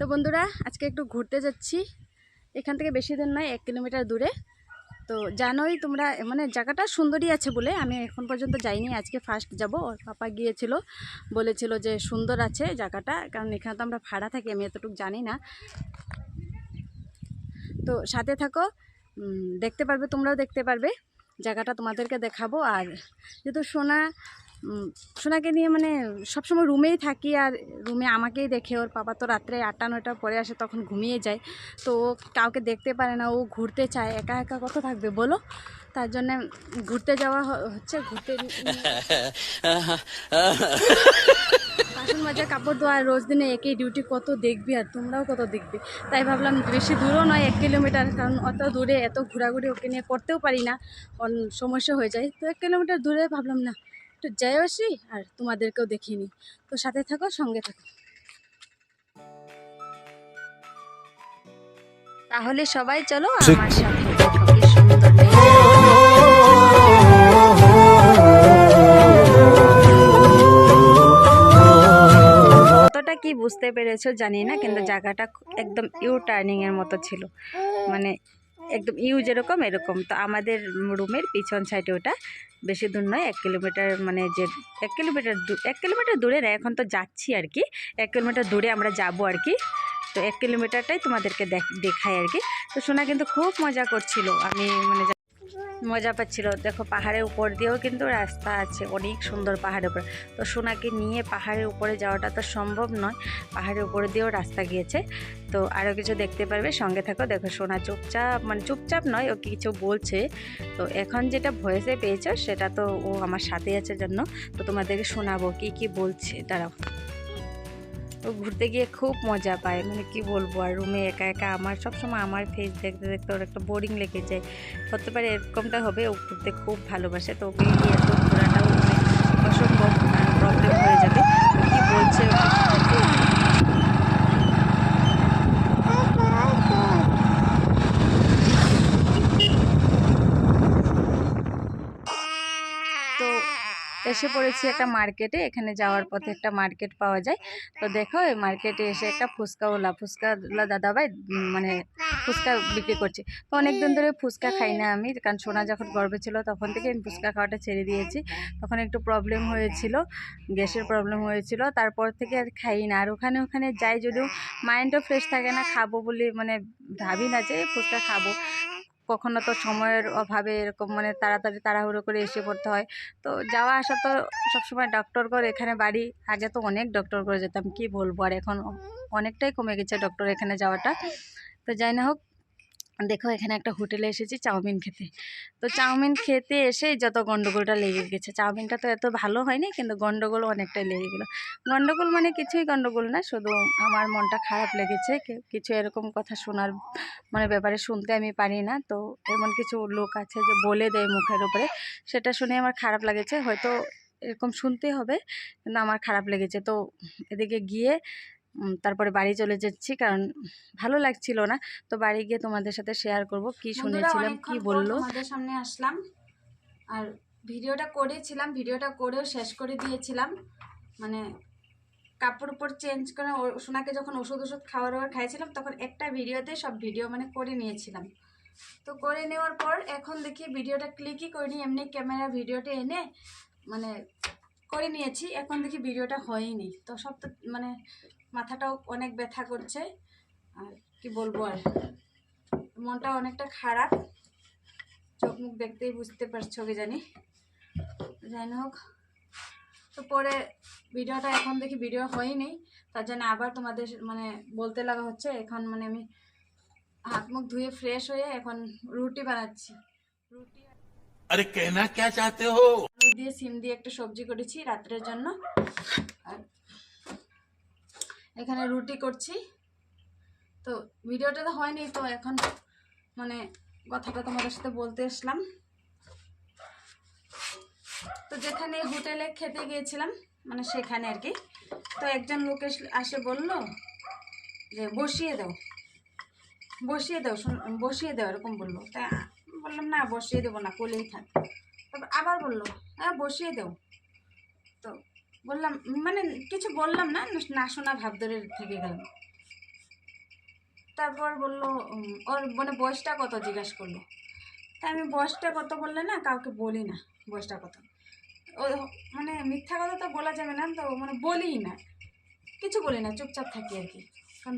তো বন্ধুরা, আজকে একটু ঘুরতে যাচ্ছি। এখান থেকে বেশি দূর নয়, এক কিলোমিটার দূরে। তো জানোই তোমরা মানে জায়গাটা সুন্দরই আছে বলে আমি এখন পর্যন্ত যাইনি। আজকে ফার্স্ট যাব। ওর পাপা গিয়েছিল, বলেছিল যে সুন্দর আছে জায়গাটা, কারণ এখানে তো আমরা ভাড়া থাকি, আমি এতটুকু জানি না। তো সাথে থাকো দেখতে পারবে, তোমরাও দেখতে পারবে। জায়গাটা তোমাদেরকে দেখাবো। আর যেহেতু সোনা সোনাকে নিয়ে মানে সবসময় রুমেই থাকি আর রুমে আমাকেই দেখে, ওর বাবা তো রাত্রে আটটা নয়টা পরে আসে, তখন ঘুমিয়ে যায়। তো ও কাউকে দেখতে পারে না, ও ঘুরতে চায়, একা একা কত থাকবে বলো? তার জন্য ঘুরতে যাওয়া হচ্ছে ঘুরতে বাসন মাজা, কাপড় ধোয়া, রোজ দিনে একই ডিউটি কত দেখবি আর তোমরাও কত দেখবে? তাই ভাবলাম বেশি দূরও নয়, এক কিলোমিটার কারণ অত দূরে এত ঘোরাঘুরি ওকে নিয়ে করতেও পারি না সমস্যা হয়ে যায়। তো এক কিলোমিটার দূরে ভাবলাম না একটু যাই আসি আর তোমাদেরকেও দেখিয়ে নিই। তো সাথে থাকো সঙ্গে থাকো। তাহলে সবাই চলো আমার সাথে কতটা কি বুঝতে পেরেছ জানি না কিন্তু জায়গাটা একদম ইউ টার্নিং এর মতো ছিল। মানে একদম ইউ যেরকম এরকম। তো আমাদের রুমের পিছন সাইডে ওটা বেশি দূর নয়, এক কিলোমিটার মানে যে এক কিলোমিটার এক কিলোমিটার দূরে না, এখন তো যাচ্ছি আর কি। এক কিলোমিটার দূরে আমরা যাব আর কি। তো এক কিলোমিটারটাই তোমাদেরকে দেখ- দেখাই আর কি। তো সোনা কিন্তু খুব মজা করছিল। আমি মানে মজা পাচ্ছিল। দেখো, পাহাড়ের উপর দিয়েও কিন্তু রাস্তা আছে, অনেক সুন্দর পাহাড়ের উপর। তো সোনাকে নিয়ে পাহাড়ের উপরে যাওয়াটা তো সম্ভব নয়, পাহাড়ের উপর দিয়েও রাস্তা গিয়েছে। তো আরও কিছু দেখতে পারবে, সঙ্গে থাকো। দেখো, সোনা চুপচাপ মানে চুপচাপ নয়, ও কিছু বলছে। তো এখন যেটা ভয়েসে পেয়েছ, সেটা তো ও আমার সাথে আছে জন্য। তো তোমাদেরকে শোনাবো, কি কি বলছে, দাঁড়াও। ঘুরতে গিয়ে খুব মজা পায়। মানে কি বলব, আর রুমে একা একা আমার সবসময় আমার ফেস দেখতে দেখতে ওর একটা বোরিং লেগে যায়। হতে পারে এরকমটা হবে, ও ঘুরতে খুব ভালোবাসে, তো ওকে নিয়ে এত ঘোরাটাও অসম্ভব প্রবলেম হয়ে যাবে। কি বলছে তো এসে পড়েছি একটা মার্কেটে, এখানে যাওয়ার পথে একটা মার্কেট পাওয়া যায়। তো দেখো, এই মার্কেটে এসে একটা ফুচকাওয়ালা ফুচকাওয়ালা দাদাভাই মানে ফুচকা বিক্রি করছে। তো অনেকদিন ধরে ফুচকা খাই না আমি, কারণ সোনা যখন গর্বে ছিল তখন থেকে আমি ফুচকা খাওয়াটা ছেড়ে দিয়েছি। তখন একটু প্রবলেম হয়েছিল, গ্যাসের প্রবলেম হয়েছিল, তারপর থেকে আর খাই না। আর ওখানে ওখানে যাই যদিও মাইন্ডও ফ্রেশ থাকে না, খাব বলে মানে ভাবি না যে ফুচকা খাব। কখনো তো সময়ের অভাবে এরকম মানে তাড়াতাড়ি তাড়াহুড়ো করে এসে পড়তে হয়। তো যাওয়া আসা তো সবসময় ডক্টর করে, এখানে বাড়ি। আগে তো অনেক ডক্টর করে যেতাম, কি বলব? আর এখন অনেকটাই কমে গেছে ডক্টর এখানে যাওয়াটা। তো যাই না হোক দেখো এখানে একটা হোটেলে এসেছি চাউমিন খেতে। তো চাউমিন খেতে এসেই যত গন্ডগোলটা লেগে গেছে, চাউমিনটা তো এত ভালো হয়নি কিন্তু গন্ডগোল অনেকটাই লেগে গেলো। গন্ডগোল মানে কিছুই গন্ডগোল না, শুধু আমার মনটা খারাপ লেগেছে কিছু এরকম কথা শোনার মানে ব্যাপারে শুনতে আমি পারি না। তো এমন কিছু লোক আছে যে বলে দেয় মুখের উপরে, সেটা শুনে আমার খারাপ লেগেছে, হয়তো এরকম শুনতে হবে, কিন্তু আমার খারাপ লেগেছে। তো এদিকে গিয়ে তারপরে বাড়ি চলে যাচ্ছি কারণ ভালো লাগছিল না। তো বাড়ি গিয়ে তোমাদের সাথে শেয়ার করব কি শুনেছিলাম কি বলল? আমাদের সামনে আসলাম। আর ভিডিওটা করেছিলাম ভিডিওটা করেও শেষ করে দিয়েছিলাম। মানে কাপড় উপর চেঞ্জ করে সোনাকে যখন ওষুধ ওষুধ খাওয়ার ওয়ার খাইছিলাম তখন একটা ভিডিওতে সব ভিডিও মানে করে নিয়েছিলাম। তো করে নেওয়ার পর এখন দেখি ভিডিওটা ক্লিকই করিনি এমনি ক্যামেরা ভিডিওটা এনে মানে করে নিয়েছি এখন দেখি ভিডিওটা হয়নি। তো সব তো মানে মাথাটাও অনেক ব্যথা করছে। আর কি বলব আর? মনটা অনেকটা খারাপ। চোখ মুখ দেখতেই বুঝতে পারছ কি জানি। যাই হোক তো পরে ভিডিওটা এখন দেখি ভিডিও হয়নি। তার জন্য আবার তোমাদের মানে বলতে লাগা হচ্ছে এখন মানে আমি হাত মুখ ধুয়ে ফ্রেশ হয়ে এখন রুটি বানাচ্ছি। রুটি আরে কেনা কে চাতে হো? দিয়ে সিম দিয়ে একটা সবজি করেছি রাত্রের জন্য। আর এখানে রুটি করছি। তো ভিডিওটা তো হয়নি, তো এখন মানে কথাটা তোমাদের সাথে বলতে আসলাম। তো যেখানে হোটেলে খেতে গিয়েছিলাম মানে সেখানে আর কি, তো একজন লোক আসে বলল যে, বসিয়ে দাও বসিয়ে দাও বসিয়ে দাও, এরকম বলল। তা বললাম, না, বসিয়ে দেবো না, কোলেই থাক। তারপর আবার বলল হ্যাঁ বসিয়ে দাও। তো বললাম মানে কিছু বললাম না না শোনা ভাব ধরে থেকে গেলাম। তারপর বলল ওর মানে বয়সটা কত জিজ্ঞাসা করল। তা আমি বয়সটা কত বললে না, কাউকে বলি না বয়সটা কত। ও মানে মিথ্যা কথা তো বলা যাবে না, তো মানে বলিই না। কিছু বলি না, চুপচাপ থাকি আর কি। কারণ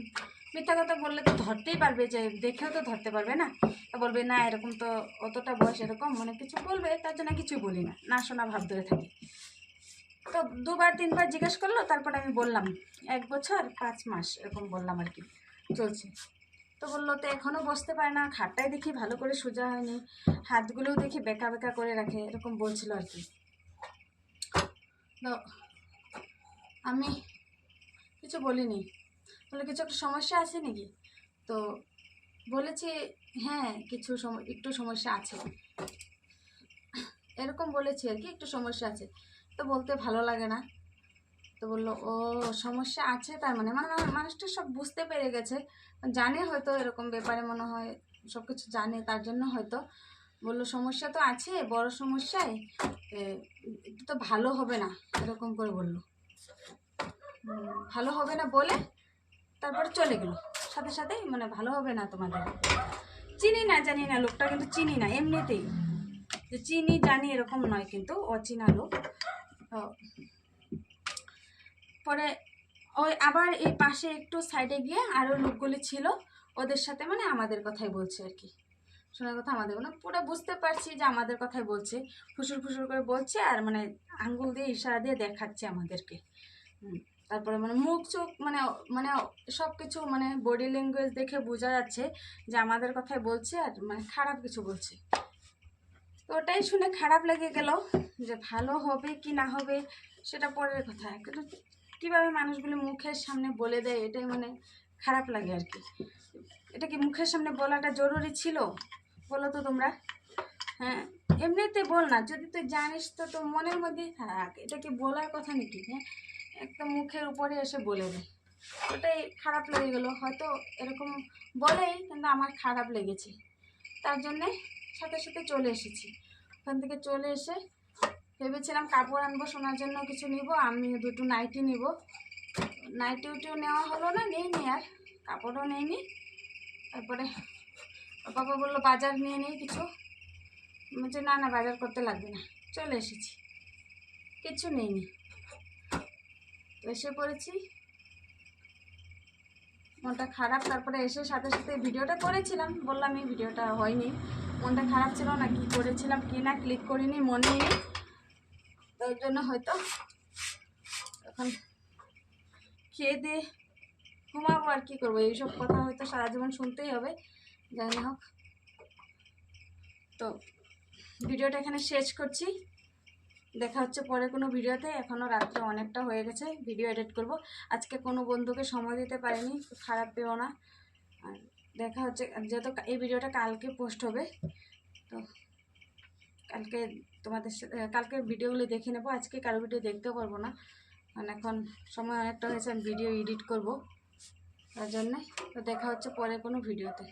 মিথ্যা কথা বললে তো ধরতেই পারবে যে, দেখেও তো ধরতে পারবে না। বলবে, না, এরকম তো অতটা বয়স এরকম। মানে কিছু বলবে, তার জন্য কিছু বলি না না শোনা ভাব ধরে থাকি। তো দুবার, তিনবার জিজ্ঞেস করল, তারপর আমি বললাম, এক বছর, পাঁচ মাস, এরকম বললাম আর কি, চলছে। তো বলল, তো এখনও বসতে পারে না, খাটটাই দেখি, ভালো করে সোজা হয়নি, হাতগুলোও দেখি বেঁকা বেঁকা করে রাখে, এরকম বলছিল আর কি। তো আমি কিছু বলিনি। বলে কিছু একটা সমস্যা আছে নাকি? তো বলেছি হ্যাঁ কিছু একটু সমস্যা আছে। এরকম বলেছি আর কি, একটু সমস্যা আছে। তো বলতে ভালো লাগে না। তো বলল ও সমস্যা আছে তার মানে। মানে মানুষটা সব বুঝতে পেরে গেছে। জানে হয়তো এরকম ব্যাপারে মনে হয় সব কিছু জানে তার জন্য হয়তো। বলল সমস্যা তো আছে বড় সমস্যায় এ, একটু তো ভালো হবে না। এরকম করে বলল। ভালো হবে না বলে তারপর চলে গেল। সাথে সাথেই মানে ভালো হবে না তোমাদের। চিনি না জানি না লোকটা কিন্তু চিনি না এমনিতেই। যে চিনি জানি এরকম নয় কিন্তু অচেনা লোক। পরে ওই আবার এই পাশে একটু সাইডে গিয়ে আরও লোকগুলি ছিল, ওদের সাথে মানে আমাদের কথাই বলছে আর কি। শোনার কথা আমাদের মানে পুরো বুঝতে পারছি যে আমাদের কথাই বলছে। ফুসুর ফুসুর করে বলছে আর মানে আঙ্গুল দিয়ে ইশারা দিয়ে দেখাচ্ছে আমাদেরকে। তারপরে মানে মুখ চোখ মানে মানে সব কিছু মানে বডি ল্যাঙ্গুয়েজ দেখে বোঝা যাচ্ছে যে আমাদের কথাই বলছে আর মানে খারাপ কিছু বলছে। ওটাই শুনে খারাপ লেগে গেল যে ভালো হবে কি না হবে সেটা পরের কথা। কিন্তু কীভাবে মানুষগুলো মুখের সামনে বলে দেয় এটাই মানে খারাপ লাগে আর কি। এটা কি মুখের সামনে বলাটা জরুরি ছিল? বলো তো তোমরা। হ্যাঁ এমনিতে বল না, যদি তুই জানিস তো তোর মনের মধ্যেই থাক। এটা কি বলার কথা নাকি? হ্যাঁ একটা মুখের উপরে এসে বলে দেয় ওটাই খারাপ লেগে গেলো। হয়তো এরকম বলেই, কিন্তু আমার খারাপ লেগেছে। তার জন্যে সাথে সাথে চলে এসেছি। ওখান থেকে চলে এসে ভেবেছিলাম কাপড় আনব শোনার জন্য কিছু নিব আমি দুটো নাইটি নিব। নাইটি উটিও নেওয়া হলো না নেই নি আর, কাপড়ও নেইনি। তারপরে বাবা বলল, বাজার নিয়ে নিই কিছু? বলছি, না না, বাজার করতে লাগবে না। চলে এসেছি, কিছু নেইনি। এসে পড়েছি মনটা খারাপ, তারপরে এসে সাথে সাথে ভিডিওটা করেছিলাম, বললাম এই ভিডিওটা হয়নি। মনটা খারাপ ছিল না, কি করেছিলাম, কি না ক্লিক করিনি, মনে নেই। তার জন্য হয়তো এখন খেয়ে দিয়ে ঘুমাবো আর কী করব। এইসব কথা হয়তো সারা জীবন শুনতেই হবে, যাই হোক। তো ভিডিওটা এখানে শেষ করছি। দেখা হচ্ছে পরে কোনো ভিডিওতে। এখনও রাত্রে অনেকটা হয়ে গেছে ভিডিও এডিট করব। আজকে কোনো বন্ধুকে সময় দিতে পারিনি, খারাপ পেও না। আর দেখা হচ্ছে, যেহেতু এই ভিডিওটা কালকে পোস্ট হবে, তো কালকে তোমাদের কালকে ভিডিওগুলো দেখে নেব। আজকে কারও ভিডিও দেখতেও পারব না। কারণ এখন সময় অনেকটা হয়েছে, আমি ভিডিও এডিট করব। তার জন্যে তো দেখা হচ্ছে পরে কোনো ভিডিওতে।